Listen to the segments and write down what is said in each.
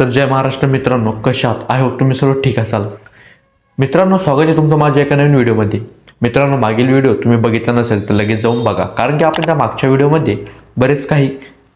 तर जय महाराष्ट्र मित्रांनो कशात आय होप तुम्ही सर्व ठीक असाल. मित्रांनो स्वागत आहे तुमचं माझ्या एका नवीन व्हिडिओमध्ये. मित्रांनो मागील व्हिडिओ तुम्ही बघितला नसेल तर लगेच जाऊन बघा कारण की आपण त्या मागच्या व्हिडिओमध्ये बरेच काही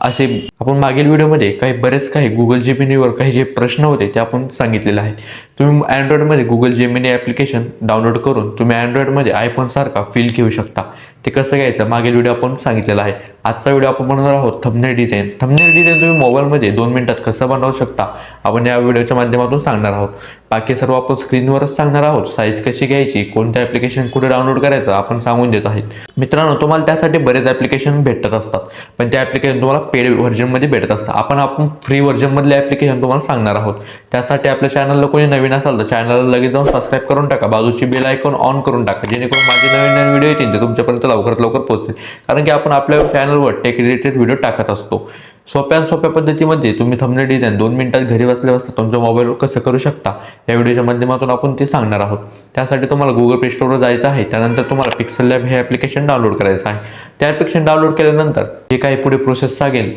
असे आपण मागील व्हिडिओमध्ये काही बरेच काही गुगल जेमिनीवर काही जे प्रश्न होते ते आपण सांगितलेले आहेत. तुम्ही अँड्रॉइडमध्ये गुगल जेमिनी ॲप्लिकेशन डाउनलोड करून तुम्ही अँड्रॉइडमध्ये आयफोनसारखा फील घेऊ शकता. ते कसं घ्यायचं? मागील व्हिडिओ आपण सांगितलेला आहे. आजचा व्हिडिओ आपण बनवणार आहोत थंबनेल डिझाईन थंबनेल डिझाईन तुम्ही मोबाईलमध्ये दोन मिनिटात कसं बनवू शकता? आपण या व्हिडिओच्या माध्यमातून सांगणार आहोत. बाकी सर्व आपण स्क्रीनवरच सांगणार आहोत. साईज कशी घ्यायची? कोणतं ॲप्लिकेशन कुठे डाउनलोड करायचं? आपण सांगून देत आहेत मित्रांनो तुम्हाला त्यासाठी बरेच ॲप्लिकेशन भेटत असतात. पण त्या ॲप्लिकेशन तुम्हाला पेड व्हर्जनमध्ये भेटत असतात. आपण आपण फ्री व्हर्जनमधले ॲप्लिकेशन तुम्हाला सांगणार आहोत. त्यासाठी आपल्या चॅनलला कोणी नवीन असाल तर चॅनलला लगेच जाऊन सबस्क्राईब करून टाका. बाजूची बेल आयकॉन ऑन करून टाका जेणेकरून माझे नवीन नवीन व्हिडिओ येतील ते तुमच्यापर्यंत लवकरात लवकर पोहोचतील. कारण की आपण आपल्या चॅनलवर टेक रिलेटेड व्हिडिओ टाकत असतो. सोप्या आणि सोप्या पद्धतीमध्ये तुम्ही थंबनेल डिझाईन दोन मिनिटात घरी बसल्या बसता तुमच्या मोबाईलवर कसं करू शकता या व्हिडिओच्या माध्यमातून आपण ते सांगणार आहोत. त्यासाठी तुम्हाला गुगल प्ले स्टोरवर जायचं आहे त्यानंतर तुम्हाला पिक्सल लॅब हे ॲप्लिकेशन डाउनलोड करायचं आहे. त्या ॲप्लिकेशन डाउनलोड केल्यानंतर जे काही पुढे प्रोसेस सांगेल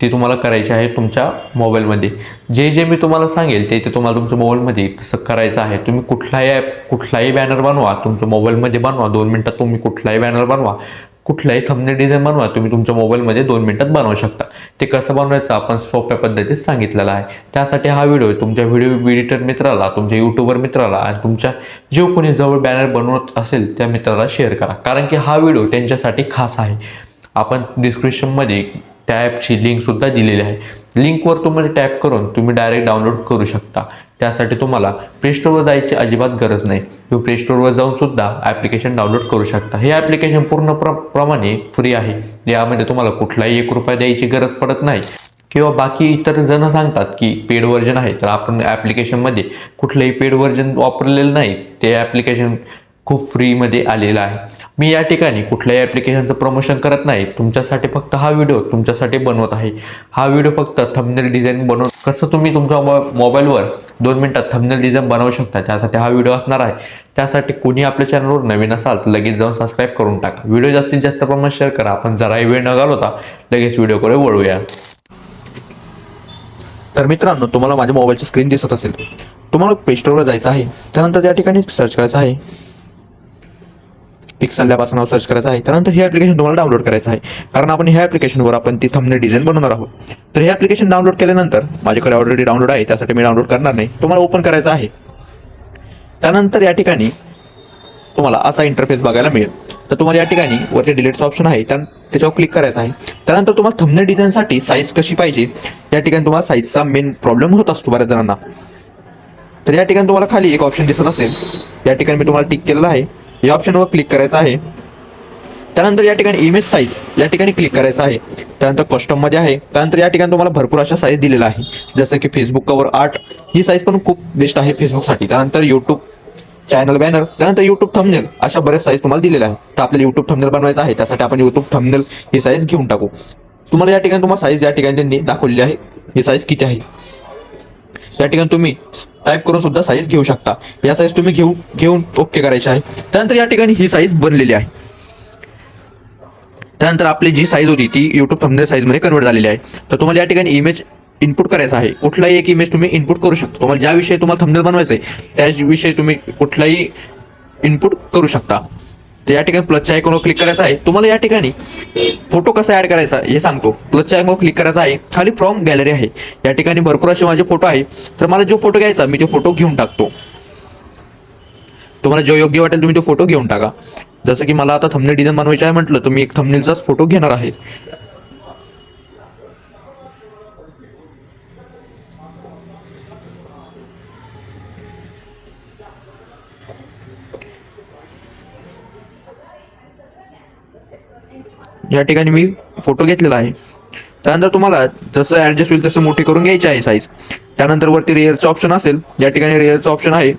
ती तुम्हाला करायची आहे तुमच्या मोबाईलमध्ये. जे जे मी तुम्हाला सांगेल ते ते तुम्हाला तुमच्या मोबाईलमध्ये तसं करायचं आहे. तुम्ही कुठलाही ॲप कुठलाही बॅनर बनवा तुमच्या मोबाईलमध्ये बनवा दोन मिनटात तुम्ही कुठलाही बॅनर बनवा कुठलाही थमने डिझाईन बनवा तुम्ही तुमच्या मोबाईलमध्ये दोन मिनटात बनवू शकता. ते कसं बनवायचं आपण सोप्या पद्धतीत सांगितलेलं आहे. त्यासाठी हा व्हिडिओ तुमच्या व्हिडिओ एडिटर मित्राला तुमच्या यूट्यूबर मित्राला आणि तुमच्या जे कोणी जवळ बॅनर बनवत असेल त्या मित्राला शेअर करा. कारण की हा व्हिडिओ त्यांच्यासाठी खास आहे. आपण डिस्क्रिप्शनमध्ये त्या ॲपची लिंकसुद्धा दिलेली आहे. लिंकवर तुम्हाला टॅप करून तुम्ही डायरेक्ट डाउनलोड करू शकता. त्यासाठी तुम्हाला प्ले स्टोरवर जायची अजिबात गरज नाही. तुम्ही प्ले स्टोरवर जाऊन सुद्धा ॲप्लिकेशन डाउनलोड करू शकता. हे ॲप्लिकेशन पूर्ण प्र प्रमाणे फ्री आहे. यामध्ये तुम्हाला कुठलाही एक रुपया द्यायची गरज पडत नाही. किंवा बाकी इतर जण सांगतात की पेड व्हर्जन आहे. तर आपण ॲप्लिकेशनमध्ये कुठलंही पेड व्हर्जन वापरलेलं नाही. ते ॲप्लिकेशन खूप फ्रीमध्ये आलेला आहे. मी या ठिकाणी कुठल्याही ॲप्लिकेशनचं प्रमोशन करत नाही. तुमच्यासाठी फक्त हा व्हिडिओ तुमच्यासाठी बनवत आहे. हा व्हिडिओ फक्त थंबनेल डिझाईन बनवून कसं तुम्ही तुमच्या मो मोबाईलवर दोन मिनटात थंबनेल डिझाईन बनवू शकता? त्यासाठी हा व्हिडिओ असणार आहे. त्यासाठी कोणी आपल्या चॅनलवर नवीन असाल तर लगेच जाऊन सबस्क्राईब करून टाका. व्हिडिओ जास्तीत जास्त प्रमाणात शेअर करा. आपण जराही वेळ न घालवता लगेच व्हिडिओकडे वळूया. तर मित्रांनो तुम्हाला माझ्या मोबाईलची स्क्रीन दिसत असेल. तुम्हाला प्ले जायचं आहे. त्यानंतर त्या ठिकाणी सर्च करायचं आहे. पिक्सल लॅब नाव सर्च करायचं आहे. त्यानंतर हे ॲप्लिकेशन तुम्हाला डाउनलोड करायचं आहे. कारण आपण ह्या ॲप्लिकेशनवर आपण ती थंबनेल डिझाईन बनवणार आहोत. तर हे ॲप्लिकेशन डाउनलोड केल्यानंतर माझ्याकडे ऑलरेडी डाउनलोड आहे त्यासाठी मी डाउनलोड करणार नाही. तुम्हाला ओपन करायचं आहे. त्यानंतर या ठिकाणी तुम्हाला असा इंटरफेस बघायला मिळेल. तर तुम्हाला या ठिकाणी वरती डिलीटचं ऑप्शन आहे. त्या त्याच्यावर क्लिक करायचं आहे. त्यानंतर तुम्हाला थंबनेल डिझाईनसाठी साईज कशी पाहिजे या ठिकाणी तुम्हाला साईजचा मेन प्रॉब्लेम होत असतो बऱ्याच जणांना. तर या ठिकाणी तुम्हाला खाली एक ऑप्शन दिसत असेल. या ठिकाणी मी तुम्हाला टिक केलेलं आहे. या ऑप्शनवर क्लिक करायचं आहे. त्यानंतर या ठिकाणी इमेज साईज या ठिकाणी क्लिक करायचं आहे. त्यानंतर कस्टममध्ये आहे. त्यानंतर या ठिकाणी तुम्हाला भरपूर अशा साईज दिलेला आहे. जसं की फेसबुक कवर आर्ट ही साईज पण खूप बेस्ट आहे फेसबुकसाठी त्यानंतर यूट्यूब चॅनल बॅनर त्यानंतर यूट्यूब थंबनेल अशा बऱ्याच साईज तुम्हाला दिलेल्या आहे तर आपल्याला यूट्यूब थंबनेल बनवायचं आहे. त्यासाठी आपण यूट्यूब थंबनेल ही साईज घेऊन टाकू. तुम्हाला या ठिकाणी तुम्हाला साईज या ठिकाणी त्यांनी दाखवलेली आहे. ही साईज किती आहे? या ठिकाणी तुम्ही टाईप करून सुद्धा साईज घेऊ शकता. या साईज तुम्ही घेऊ घेऊन ओके करायची आहे. त्यानंतर या ठिकाणी ही साईज बनलेली आहे. त्यानंतर आपली जी साईज होती ती युट्यूब थंबनेल साईजमध्ये कन्वर्ट झालेली आहे. तर तुम्हाला या ठिकाणी इमेज इनपुट करायचं आहे. कुठलाही एक इमेज तुम्ही इनपुट करू शकता. तुम्हाला ज्या विषयी तुम्हाला थंबनेल बनवायचं आहे त्याविषयी तुम्ही कुठलाही इनपुट करू शकता. तर या ठिकाणी प्लसच्या आयकॉनवर क्लिक करायचं आहे. तुम्हाला या ठिकाणी फोटो कसा ॲड करायचा हे सांगतो. प्लसच्या आयकॉनवर क्लिक करायचा आहे. खाली फ्रॉम गॅलरी आहे. या ठिकाणी भरपूर असे माझे फोटो आहे. तर मला जो फोटो घ्यायचा मी तो फोटो घेऊन टाकतो. तुम्हाला जो योग्य वाटेल तुम्ही तो फोटो घेऊन टाका. जसं की मला आता थंबनेल डिझाईन बनवायचं आहे म्हटलं तुम्ही एक थंबनेलचाच फोटो घेणार आहे. या ठिकाणी मी फोटो घेतलेला आहे. त्यानंतर तुम्हाला जसं ॲडजस्ट होईल तसं मोठी करून घ्यायची आहे साईज त्यानंतर वरती रेअरचं ऑप्शन असेल या ठिकाणी रेअरचं ऑप्शन आहे.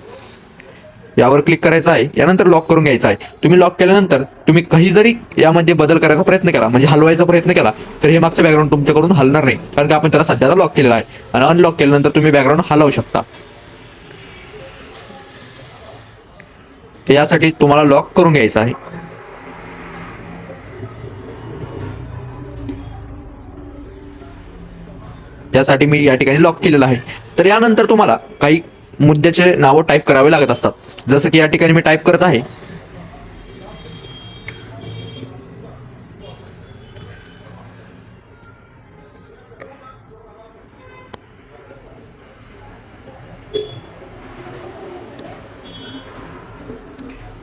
यावर क्लिक करायचं आहे यानंतर लॉक करून घ्यायचं आहे. तुम्ही लॉक केल्यानंतर तुम्ही काही जरी यामध्ये बदल करायचा प्रयत्न केला म्हणजे हलवायचा प्रयत्न केला तर हे मागचं बॅकग्राऊंड तुमच्याकडून हलणार नाही. कारण की आपण त्याला सध्याला लॉक केलेला आहे. आणि अनलॉक केल्यानंतर तुम्ही बॅकग्राऊंड हलवू शकता. यासाठी तुम्हाला लॉक करून घ्यायचं आहे. त्यासाठी मी या ठिकाणी लॉक केलेलं आहे. तर यानंतर तुम्हाला काही मुद्द्याचे नावं टाईप करावे लागत असतात. जसं की या ठिकाणी मी टाईप करत आहे.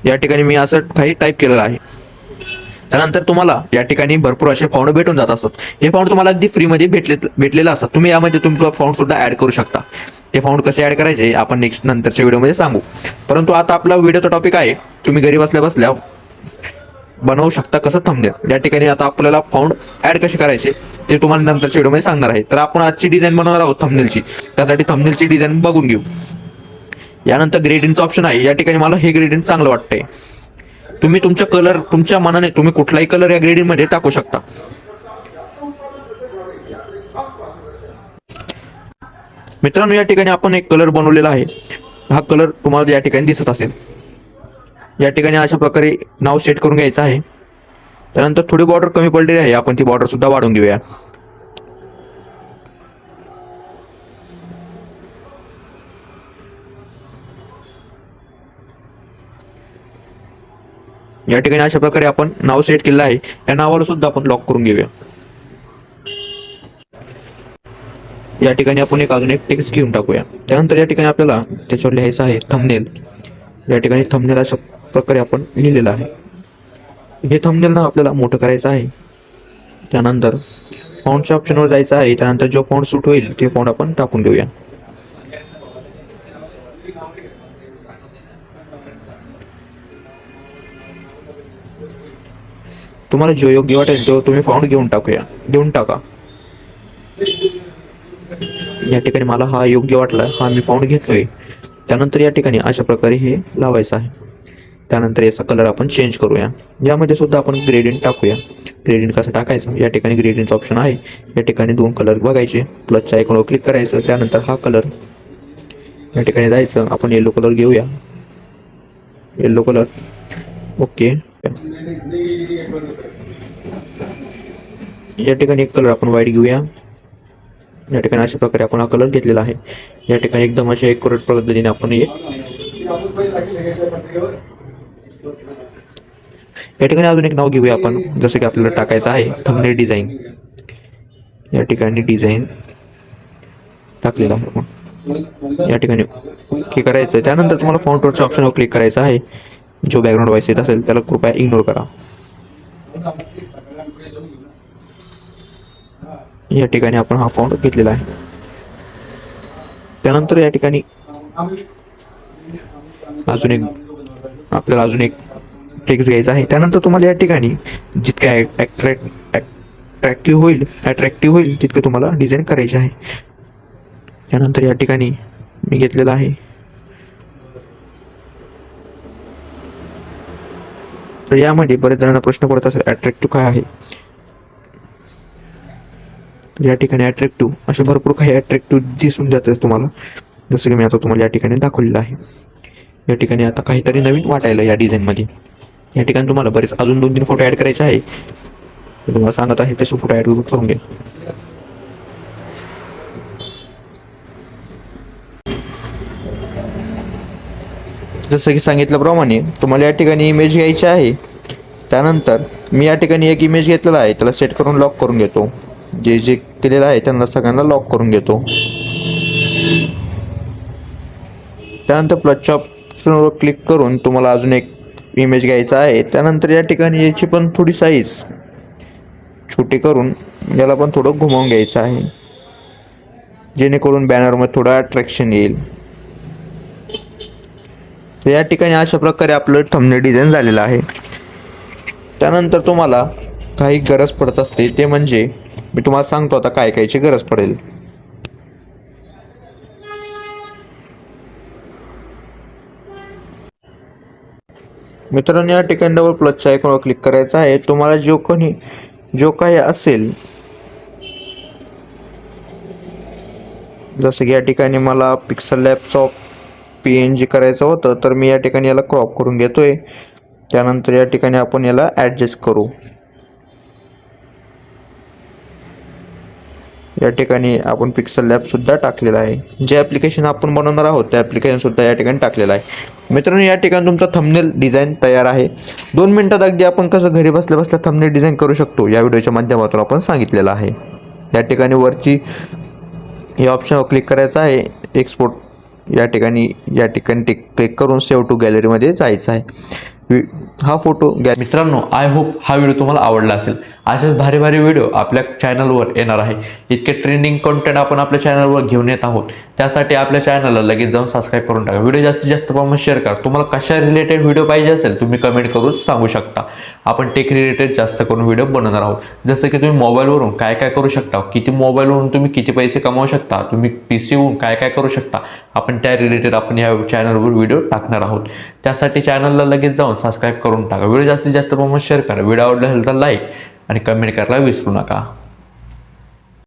या ठिकाणी मी असं काही टाईप केलेलं आहे. त्यानंतर तुम्हाला या ठिकाणी भरपूर असे फाउंड भेटून जात असतात. हे फाउंड तुम्हाला अगदी फ्रीमध्ये भेटले भेटलेलं असतात. तुम्ही यामध्ये तुमचा फाउंड सुद्धा ऍड करू शकता. ते फाउंड कसे ऍड करायचे आपण नेक्स्ट नंतरच्या व्हिडिओमध्ये सांगू. परंतु आता आपला व्हिडिओचा टॉपिक आहे तुम्ही घरी बसल्या बसल्या बनवू शकता कसं थंबनेल या ठिकाणी आता आपल्याला फाउंड ऍड कसे करायचे ते तुम्हाला नंतरच्या व्हिडिओमध्ये सांगणार आहे. तर आपण आजची डिझाईन बनवणार आहोत थंबनेलची त्यासाठी थंबनेलची डिझाईन बघून घेऊ. यानंतर ग्रेडिंगचं ऑप्शन आहे. या ठिकाणी मला हे ग्रेडिंग चांगलं वाटतंय. तुम्ही तुमच्या कलर तुमच्या मनाने तुम्ही कुठलाही कलर या ग्रेडिंगमध्ये टाकू शकता. मित्रांनो या ठिकाणी आपण एक कलर बनवलेला आहे. हा कलर तुम्हाला या ठिकाणी दिसत असेल. या ठिकाणी अशा प्रकारे नाव सेट करून घ्यायचं आहे. त्यानंतर थोडी बॉर्डर कमी पडलेली आहे. आपण ती बॉर्डर सुद्धा वाढवून घेऊया. या ठिकाणी अशा प्रकारे आपण नाव सेट केलं आहे. या नावाला सुद्धा आपण लॉक करून घेऊया. या ठिकाणी आपण एक अजून एक टेक्स्ट घेऊन टाकूया. त्यानंतर या ठिकाणी आपल्याला त्याच्यावर लिहायचं आहे थंबनेल या ठिकाणी थंबनेल अशा प्रकारे आपण लिहिलेलं आहे. हे थंबनेल ना आपल्याला मोठं करायचं आहे. त्यानंतर फॉन्टच्या ऑप्शनवर जायचं आहे. त्यानंतर जो फॉन्ट सूट होईल ते फॉन्ट आपण टाकून देऊया. तुम्हाला जो योग्य वाटेल तो तुम्ही फाउंड घेऊन टाकूया. घेऊन टाका. या ठिकाणी मला हा योग्य वाटला हा मी फाउंड घेतोय. त्यानंतर या ठिकाणी अशा प्रकारे हे लावायचं आहे. त्यानंतर याचा कलर आपण चेंज करूया. यामध्ये सुद्धा आपण ग्रेडियंट टाकूया. ग्रेडियंट कसं टाकायचं? या ठिकाणी ग्रेडियंटचं ऑप्शन आहे. या ठिकाणी दोन कलर बघायचे. प्लसच्या आयकॉनवर क्लिक करायचं. त्यानंतर हा कलर या ठिकाणी जायचं. आपण येलो कलर घेऊया. येलो कलर ओके या ठिकाणी एक कलर आपण व्हाईट घेऊया. या ठिकाणी अशा प्रकारे आपण हा कलर घेतलेला आहे. या ठिकाणी एकदम अशा करोड पद्धतीने आपण हे या ठिकाणी अजून एक नाव घेऊया आपण जसं की आपल्याला टाकायचं आहे थंबनेल डिझाईन या ठिकाणी डिझाईन टाकलेलं आहे आपण. या ठिकाणी ओके करायचं त्यानंतर तुम्हाला फॉन्टवरच्या ऑप्शनवर क्लिक करायचं आहे. जो बॅकग्राऊंड वॉइस येत असेल त्याला कृपया इग्नोर करा. या ठिकाणी आपण हा फॉन्ट घेतलेला आहे. त्यानंतर या ठिकाणी अजून एक आपल्याला अजून एक टेक्स्ट घ्यायचा आहे. त्यानंतर तुम्हाला या ठिकाणी जितके अट्रॅक्ट अट्रॅक्टिव्ह होईल अट्रॅक्टिव्ह होईल तितके तुम्हाला डिझाईन करायचे आहे. त्यानंतर या ठिकाणी मी घेतलेला आहे. तर यामध्ये बरेच जणांना प्रश्न पडत असेल अट्रॅक्टिव्ह काय आहे? या ठिकाणी अट्रॅक्टिव्ह असे भरपूर काही अट्रॅक्टिव्ह दिसून जातात तुम्हाला. जसं की मी आता तुम्हाला या ठिकाणी दाखवलेलं आहे. या ठिकाणी आता काहीतरी नवीन वाटायला या डिझाईनमध्ये या ठिकाणी तुम्हाला बरेच अजून दोन तीन फोटो ॲड करायचे आहे. तुम्हाला सांगत आहे तसे फोटो ॲड करून घ्या. जसं की सांगितल्याप्रमाणे तुम्हाला या ठिकाणी इमेज घ्यायची आहे. त्यानंतर मी या ठिकाणी एक इमेज घेतलेला आहे त्याला सेट करून लॉक करून घेतो. जे जे केलेलं आहे त्यांना सगळ्यांना लॉक करून घेतो. त्यानंतर प्लसच्या ऑप्शनवर क्लिक करून तुम्हाला अजून एक इमेज घ्यायचा आहे. त्यानंतर या ठिकाणी याची पण थोडी साईज छोटी करून याला पण थोडं घुमावून घ्यायचं आहे. जेणेकरून बॅनरमध्ये थोडं अट्रॅक्शन येईल. तर या ठिकाणी अशा प्रकारे आपलं थंबनेल डिझाईन झालेलं आहे. त्यानंतर तुम्हाला काही गरज पडत असते ते म्हणजे मी तुम्हाला सांगतो आता काय कायची गरज पडेल. मित्रांनो या ठिकाणी डबल प्लसच्या आयकॉनवर क्लिक करायचं आहे. तुम्हाला जो कोणी जो काही असेल जसं की या ठिकाणी मला Pixel laptop P N G करायचं होतं तर मी या ठिकाणी याला क्रॉप करून घेतो आहे त्यानंतर या ठिकाणी आपण याला ॲडजस्ट करू. या ठिकाणी आपण पिक्सल लॅबसुद्धा टाकलेला आहे. जे ॲप्लिकेशन आपण बनवणार आहोत त्या ॲप्लिकेशनसुद्धा या ठिकाणी टाकलेलं आहे. मित्रांनो या ठिकाणी तुमचा थंबनेल डिझाईन तयार आहे. दोन मिनटात अगदी आपण कसं घरी बसल्या बसल्या थंबनेल डिझाईन करू शकतो या व्हिडिओच्या माध्यमातून आपण सांगितलेलं आहे. या ठिकाणी वरची हे ऑप्शन क्लिक करायचं आहे. एक्सपोर्ट या ठिकाणी या ठिकाणी टिक क्लिक करून सेव्ह टू गॅलरीमध्ये जायचं आहे. हा फोटो घ्या. मित्रांनो आय होप हा व्हिडिओ तुम्हाला आवडला असेल. असेच भारी भारी व्हिडिओ आपल्या चॅनलवर येणार आहे. इतके ट्रेंडिंग कंटेंट आपण आपल्या चॅनलवर घेऊन येत आहोत. त्यासाठी आपल्या चॅनलला लगेच जाऊन सबस्क्राईब करून टाका. व्हिडिओ जास्तीत जास्त प्रमाणात शेअर करा. तुम्हाला कशा रिलेटेड व्हिडिओ पाहिजे असेल तुम्ही कमेंट करून सांगू शकता. आपण टेक रिलेटेड जास्त करून व्हिडिओ बनवणार आहोत. जसं की तुम्ही मोबाईलवरून काय काय करू शकता किती मोबाईलवरून तुम्ही किती पैसे कमावू शकता तुम्ही पी सीवरून काय काय करू शकता आपण त्या रिलेटेड आपण या चॅनलवर व्हिडिओ टाकणार आहोत. त्यासाठी चॅनलला लगेच जाऊन सबस्क्राईब करून टाका. व्हिडिओ जास्तीत जास्त प्रमाणात शेअर करा. व्हिडिओ आवडला असेल तर लाईक आणि कमेंट करायला विसरू नका.